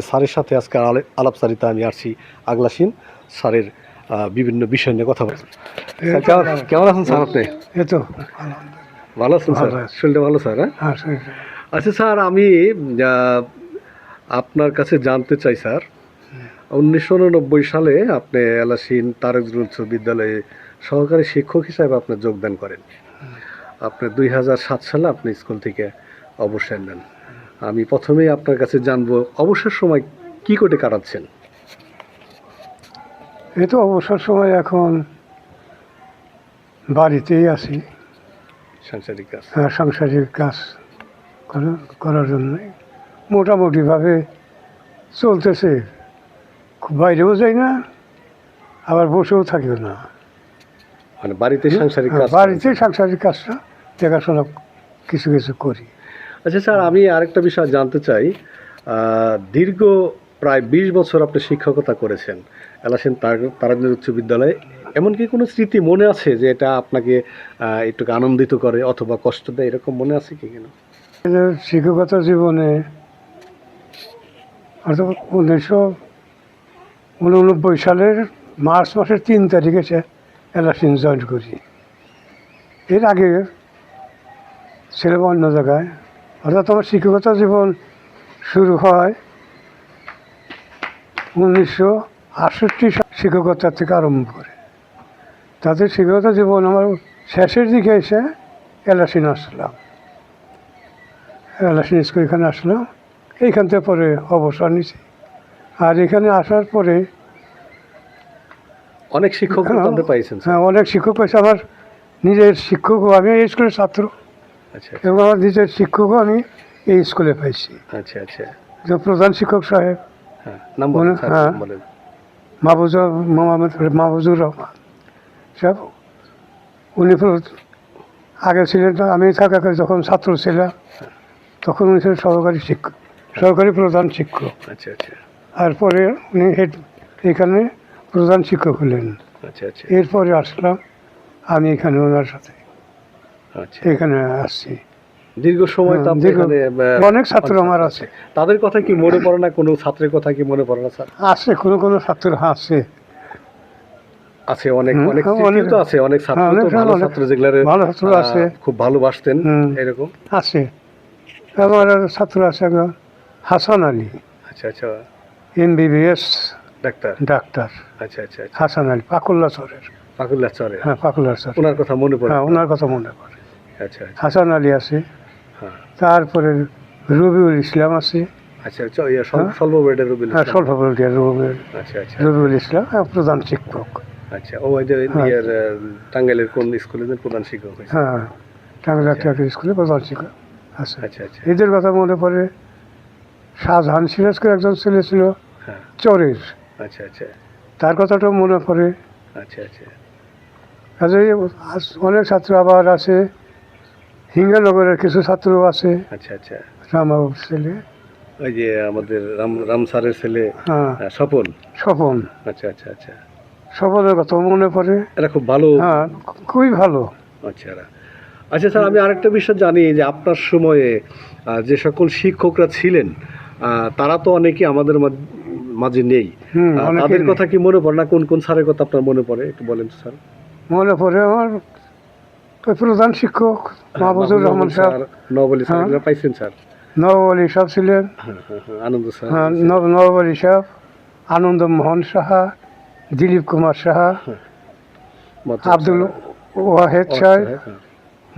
স্যারের সাথে আজকে আলে- আলাপচারিতা আমি আসছি আগলাসীন স্যারের বিভিন্ন বিষয় নিয়ে কথা বলছি কেমন- আছেন স্যার আপনি? তো ভালো আছেন স্যার। শরীরটা ভালো স্যার হ্যাঁ? হ্যাঁ আচ্ছা স্যার আমি আপনার কাছে জানতে চাই স্যার। উনিশশো উননব্বই সালে আপনি এলাসিন তারক উচ্চ বিদ্যালয়ে সহকারী শিক্ষক হিসাবে আপনি যোগদান করেন। আপনি দুই হাজার সাত সালে আপনি স্কুল থেকে অবসর নেন। আমি প্রথমেই আপনার কাছে জানব অবসর সময় কি করে কাটাচ্ছেন? এই তো অবসর সময় এখন বাড়িতেই আছি। সাংসারিক কাজ। হ্যাঁ, সাংসারিক কাজ করা- করার জন্য। মোটামুটিভাবে চলতেছে। খুব বাইরেও যাই না আবার বসেও থাকিও না। মানে বাড়িতে সাংসারিক হ্যাঁ, কাজ বাড়িতে সাংসারিক কাজটা দেখাশোনা কিছু কিছু করি। আচ্ছা স্যার, আমি আরেকটা বিষয় জানতে চাই। দীর্ঘ প্রায় বিশ বছর আপনি শিক্ষকতা করেছেন এলাসেন তারাগঞ্জ উচ্চ বিদ্যালয়ে। এমন কি কোনো স্মৃতি মনে আছে যে এটা আপনাকে একটু আনন্দিত করে অথবা কষ্ট দেয়? এরকম মনে আছে কি কেন? শিক্ষকতা জীবনে উনিশশো উননব্বই সালের মার্চ মাসের তিন তারিখে সে এলাসিন জয়েন করি। এর আগে ছিলাম অন্য জায়গায় অর্থাৎ আমার শিক্ষকতা জীবন শুরু হয় উনিশশো আটষট্টি সাল শিক্ষকতা থেকে আরম্ভ করে। তাতে শিক্ষকতা জীবন আমার শেষের দিকে এসে এলাসিন আসলাম। এলাসিন স্কুল এখানে আসলাম। এইখান থেকে পরে অবসর নিছি আর এখানে আসার পরে অনেক শিক্ষক পাইছেন হ্যাঁ অনেক শিক্ষক পাইছে। আমার নিজের শিক্ষক আমি এই স্কুলের ছাত্র। এবং আমার নিজের শিক্ষকও আমি এই স্কুলে পাইছি। আচ্ছা আচ্ছা। যে প্রধান শিক্ষক সাহেব। হ্যাঁ হ্যাঁ। মাহবুজুর মাহবুজুর রহমান সব উনি আগে ছিলেন আমি থাকাকালে যখন ছাত্র ছিলাম তখন উনি ছিলেন সহকারী শিক্ষক সরকারি প্রধান শিক্ষক। আচ্ছা আচ্ছা। আর পরে উনি হেড এখানে প্রধান শিক্ষক হলেন। আচ্ছা আচ্ছা। এরপরে আসলাম আমি এখানে ওনার সাথে। আচ্ছা এখানে আসছি। দীর্ঘ সময় তো হ্যাঁ, আপনি এখানে অনেক ছাত্র আমার আছে। তাদের কথা কি মনে পড়ে না? কোনো ছাত্রের কথা কি মনে পড়ে না স্যার? আছে কোনো কোনো ছাত্র আছে। আছে অনেক অনেক হ্যাঁ, অনেক- তো আছে অনেক ছাত্র হ্যাঁ, তো অনেক- ভালো ছাত্র যেগুলার ভালো ছাত্র আছে। খুব ভালোবাসতেন এরকম। আছে। আমার ছাত্র আছে হাসান আলী। আচ্ছা আচ্ছা। MBBS doctor? ডাক্তার। আচ্ছা আচ্ছা আচ্ছা। হাসান আলী পাকুল্লা চরের পাকুল্লা চরে হ্যাঁ পাকুল্লা চর ওনার কথা মনে পড়ে হ্যাঁ ওনার কথা মনে পড়ে। আচ্ছা আচ্ছা। হাসান আলী আছে। হ্যাঁ। তারপরে রবিউল ইসলাম আছে। আচ্ছা আচ্ছা স্বল্প- হ্যাঁ। হ্যাঁ। স্বল্প রবিউল আচ্ছা আচ্ছা। রবিউল ইসলাম হ্যাঁ, প্রধান শিক্ষক। আচ্ছা ও। ইয়ের টাঙ্গাইলের কোন স্কুলে প্রধান শিক্ষক হ্যাঁ টাঙ্গাইল একটা স্কুলে প্রধান শিক্ষক আছে। আচ্ছা আচ্ছা। এদের কথা মনে পড়ে শাহজাহান সিরাজকে একজন ছেলে ছিল হ্যাঁ। চরের। আচ্ছা আচ্ছা। তার কথাটাও মনে পড়ে। আচ্ছা আচ্ছা। অনেক ছাত্র আবার আছে। হিঙ্গানগরের কিছু ছাত্র আছে। আচ্ছা আচ্ছা। রামাবাবুর ছেলে। ওই যে আমাদের রাম রাম স্যারের ছেলে হ্যাঁ। স্বপন। স্বপন। আচ্ছা আচ্ছা আচ্ছা। স্বপনের কথা মনে পড়ে? এরা খুব ভালো। হ্যাঁ খুবই ভালো। আচ্ছা আচ্ছা স্যার আমি আরেকটা বিষয় জানি যে আপনার সময়ে যে সকল শিক্ষকরা ছিলেন তারা তো অনেকে আমাদের মাঝে নেই। তাদের কথা কি মনে পড়ে না? কোন কোন স্যারের কথা আপনার মনে পড়ে? একটু বলেন স্যার। মনে পড়ে আমার প্রধান শিক্ষক মাহবুজুর রহমান সাহেব নব স্যার হ্যাঁ। পাইছেন স্যার? নব আলী সাহেব ছিলেন। হ্যাঁ হ্যাঁ আনন্দ স্যার হ্যাঁ, নব- নব আলী সাহেব আনন্দ মোহন সাহা দিলীপ কুমার সাহা আব্দুল ওয়াহেদ সাহেব।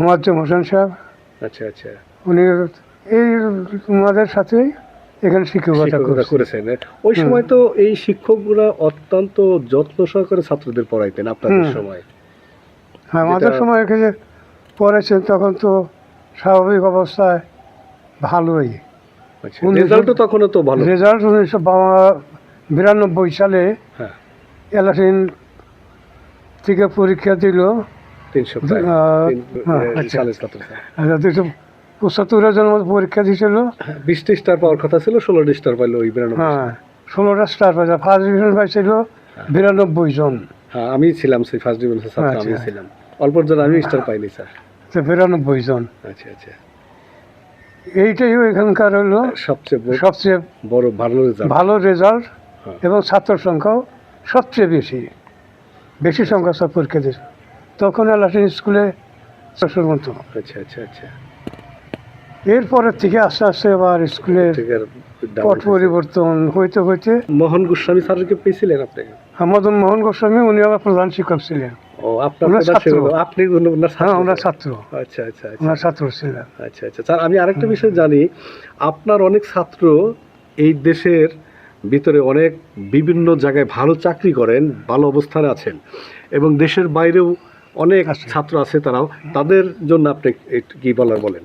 মোয়াজ্জম হোসেন সাহেব। আচ্ছা আচ্ছা। উনি এই ওনাদের সাথেই এখানে শিক্ষকতা করেছেন। ওই সময় তো এই শিক্ষকগুলা অত্যন্ত যত্ন সহকারে ছাত্রদের পড়াইতেন আপনাদের সময়। হ্যাঁ আমাদের সময় এখানে পড়েছেন তখন তো স্বাভাবিক অবস্থায় ভালোই। আচ্ছা রেজাল্টও তখনও তো ভালো। রেজাল্ট উনিশশো বিরানব্বই সালে হ্যাঁ। এলাসিন থেকে পরীক্ষা দিল। তিনশো হ্যাঁ, আচ্ছা। স্যার। দুশো পঁচাত্তর মতো পরীক্ষা দিয়েছিল হ্যাঁ, বিশ স্টার পাওয়ার কথা ছিল ষোলো স্টার পাইলো ওই বিরানব্বই হ্যাঁ ষোলোটা স্টার পাইছে ফার্স্ট ডিভিশন পাইছিল বিরানব্বই জন। আমি ছিলাম সেই ফার্স্ট ডিভিশনের ছাত্র আচ্ছা। আমি ছিলাম। অল্পর জন্য আমি স্টার পাইনি স্যার তো বিরানব্বই জন। আচ্ছা আচ্ছা। এইটাই এখানকার হলো সবচেয়ে সবচেয়ে বড় ভালো রেজাল্ট ভালো রেজাল্ট হ্যাঁ। এবং ছাত্র সংখ্যাও সবচেয়ে বেশি। বেশি সংখ্যা সব পরীক্ষা দিয়েছে তখন এলাটিন স্কুলে মতো। আচ্ছা আচ্ছা আচ্ছা। এরপরের থেকে আস্তে আস্তে আবার স্কুলের পট পরিবর্তন হইতে হইতে মোহন গোস্বামী স্যারকে পেয়েছিলেন আপনি আমাদের মোহন গোস্বামী উনি আমার প্রধান শিক্ষক ছিলেন। ও আপনি হ্যাঁ ছাত্র? ছাত্র। আচ্ছা আচ্ছা আচ্ছা। ছাত্র আচ্ছা আচ্ছা। স্যার আমি আরেকটা বিষয় জানি। আপনার অনেক ছাত্র এই দেশের ভিতরে অনেক বিভিন্ন জায়গায় ভালো চাকরি করেন ভালো অবস্থানে আছেন এবং দেশের বাইরেও অনেক ছাত্র আছে তারাও। তাদের জন্য আপনি কি বলার বলেন?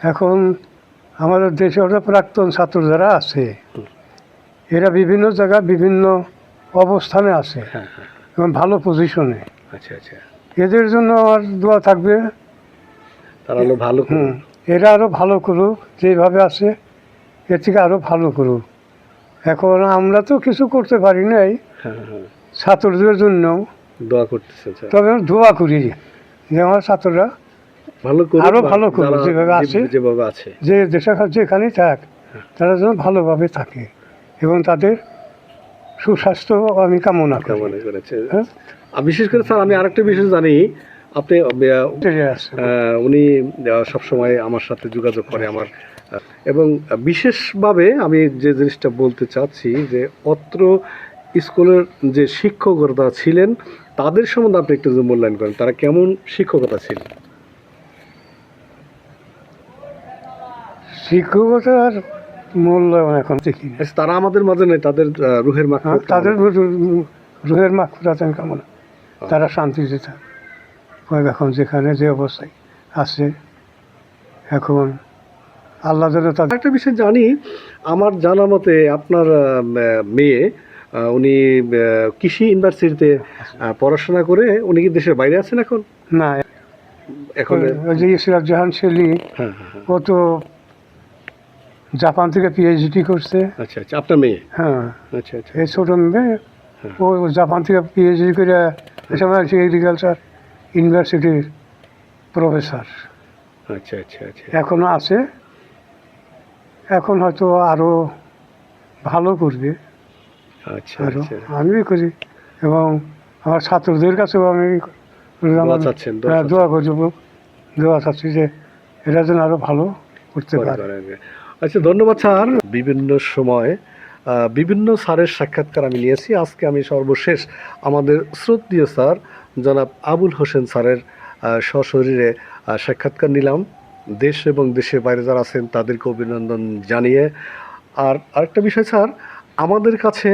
এখন আমাদের দেশে ওরা প্রাক্তন ছাত্র যারা আছে এরা বিভিন্ন জায়গায় বিভিন্ন অবস্থানে আছে হ্যাঁ হ্যাঁ। এবং ভালো পজিশনে আচ্ছা আচ্ছা। এদের জন্য আমার দোয়া থাকবে। তারা ভালো হুম এরা আরও ভালো করুক যেভাবে আছে এর থেকে আরও ভালো করুক। এখন আমরা তো কিছু করতে পারি নাই হ্যাঁ ছাত্রদের জন্য দোয়া করতেছেন স্যার তবে আমি দোয়া করি যে আমার ছাত্ররা ভালো করুক আরও ভালো করুক, যারা যেভাবে আছে। যেভাবে আছে। যে দেশে যেখানেই থাক তারা যেন ভালোভাবে থাকে এবং তাদের সুস্বাস্থ্য আমি কামনা করি। মনে করেছে। হ্যাঁ? আর বিশেষ করে স্যার আমি আরেকটা বিষয় জানি আপনি উনি সব সময় আমার সাথে যোগাযোগ করে আমার এবং বিশেষভাবে আমি যে জিনিসটা বলতে চাচ্ছি যে অত্র স্কুলের যে শিক্ষকতা ছিলেন তাদের সম্বন্ধে আপনি একটু মূল্যায়ন করেন তারা কেমন শিক্ষকতা ছিল শিক্ষকতার মূল্যায়ন এখন দেখি না। আচ্ছা, তারা আমাদের মাঝে নেই তাদের রুহের মাখ হ্যাঁ, তাদের রুহের মাকুরাত আমি কামনা। তারা শান্তিতে থাক। ওই এখন যেখানে যে অবস্থায় আছে এখন আল্লাহ যেন তাদের একটা বিষয় জানি আমার জানা মতে আপনার মেয়ে উনি কৃষি ইউনিভার্সিটিতে পড়াশোনা করে উনি কি দেশের বাইরে আছেন এখন? না এখন ওই- যে ইসরাত জাহান শেলি হ্যাঁ হ্যাঁ হ্যাঁ। ও তো জাপান থেকে পিএইচডি করছে। আচ্ছা আচ্ছা আপনার মেয়ে? হ্যাঁ। আচ্ছা আচ্ছা। এই ছোটো মেয়ে হ্যাঁ। ও জাপান থেকে পিএইচডি করে এগ্রিকালচার ইউনিভার্সিটির প্রফেসর আচ্ছা আচ্ছা আচ্ছা। এখনও আছে। এখন হয়তো আরও ভালো করবে। আচ্ছা আরও আচ্ছা। আমি করি। এবং আমার ছাত্রদের কাছেও আমি দোয়া দোয়া হ্যাঁ, দোয়া করব চাচ্ছি যে এরা যেন আরও ভালো করতে পরে। আচ্ছা ধন্যবাদ স্যার। বিভিন্ন সময় বিভিন্ন স্যারের সাক্ষাৎকার আমি নিয়েছি। আজকে আমি সর্বশেষ আমাদের শ্রদ্ধীয় স্যার, জনাব আবুল হোসেন স্যারের সশরীরে সাক্ষাৎকার নিলাম। দেশ এবং দেশের বাইরে যারা আছেন, তাদেরকে অভিনন্দন জানিয়ে। আর আরেকটা বিষয় স্যার, আমাদের কাছে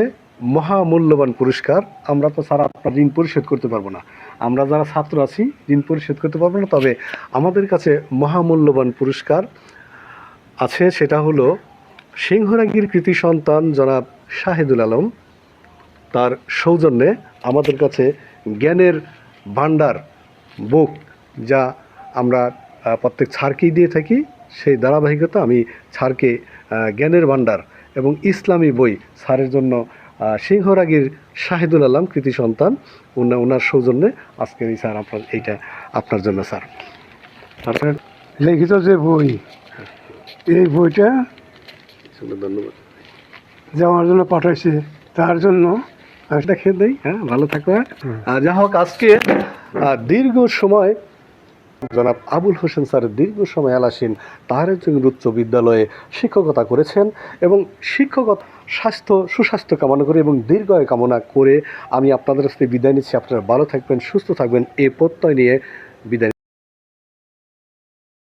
মহামূল্যবান পুরস্কার। আমরা তো স্যার আপনার ঋণ পরিশোধ করতে পারব না। আমরা যারা ছাত্র আছি, ঋণ পরিশোধ করতে পারব না। তবে আমাদের কাছে মহামূল্যবান পুরস্কার। আছে, সেটা হলো সিংহরাগীর কৃতি সন্তান জনাব শাহিদুল আলম। তার সৌজন্যে আমাদের কাছে জ্ঞানের ভাণ্ডার বুক যা আমরা প্রত্যেক ছাড়কেই দিয়ে থাকি, সেই ধারাবাহিকতা আমি ছাড়কে জ্ঞানের ভাণ্ডার এবং ইসলামী বই ছাড়ের জন্য সিংহরাগীর শাহিদুল আলম কৃতি সন্তান ওনার সৌজন্যে আজকের এই স্যার আপনার, এইটা আপনার জন্য স্যার। তারপরে লিখিত যে বই এই বইটা ধন্যবাদ। যে আমার জন্য পাঠাইছে তার জন্য এটা খেয়ে দেই হ্যাঁ ভালো থাকো হ্যাঁ। আহ, যা হোক আজকে দীর্ঘ সময় জনাব আবুল হোসেন স্যার দীর্ঘ সময় আলাসীন তাহারের জন্য উচ্চ বিদ্যালয়ে শিক্ষকতা করেছেন এবং শিক্ষকতা স্বাস্থ্য সুস্বাস্থ্য কামনা করে এবং দীর্ঘায়ু কামনা করে আমি আপনাদের কাছ বিদায় নিচ্ছি। আপনারা ভালো থাকবেন সুস্থ থাকবেন এ প্রত্যয় নিয়ে বিদায়